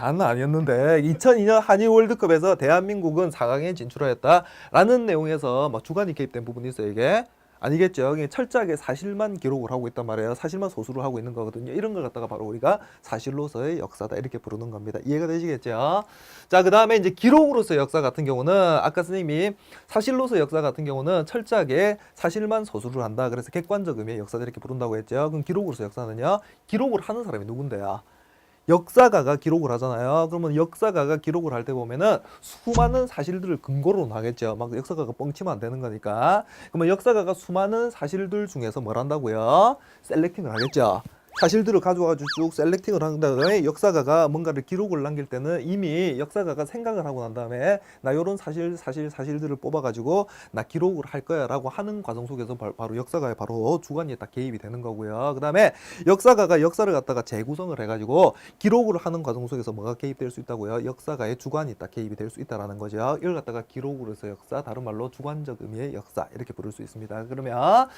장난 아니었는데 2002년 한일 월드컵에서 대한민국은 4강에 진출하였다라는 내용에서 막 주관이 개입된 부분이 있어요 이게 아니겠죠. 철저하게 사실만 기록을 하고 있단 말이에요. 사실만 소수를 하고 있는 거거든요. 이런 걸 갖다가 바로 우리가 사실로서의 역사다 이렇게 부르는 겁니다. 이해가 되시겠죠? 자, 그 다음에 이제 기록으로서의 역사 같은 경우는 아까 선생님이 사실로서의 역사 같은 경우는 철저하게 사실만 소수를 한다. 그래서 객관적 의미의 역사다 이렇게 부른다고 했죠. 그럼 기록으로서의 역사는요. 기록을 하는 사람이 누군데요? 역사가가 기록을 하잖아요. 그러면 역사가가 기록을 할 때 보면은 수많은 사실들을 근거로 하겠죠. 막 역사가가 뻥치면 안 되는 거니까. 그러면 역사가가 수많은 사실들 중에서 뭘 한다고요? 셀렉팅을 하겠죠. 사실들을 가져와가지고 쭉 셀렉팅을 한 다음에 역사가가 뭔가를 기록을 남길 때는 이미 역사가가 생각을 하고 난 다음에 나 요런 사실 사실 사실들을 뽑아가지고 나 기록을 할 거야라고 하는 과정 속에서 바- 바로 역사가에 바로 주관이 딱 개입이 되는 거고요. 그 다음에 역사가가 역사를 갖다가 재구성을 해가지고 기록을 하는 과정 속에서 뭐가 개입될 수 있다고요? 역사가의 주관이 딱 개입이 될 수 있다라는 거죠. 이걸 갖다가 기록으로서 역사, 다른 말로 주관적 의미의 역사 이렇게 부를 수 있습니다. 그러면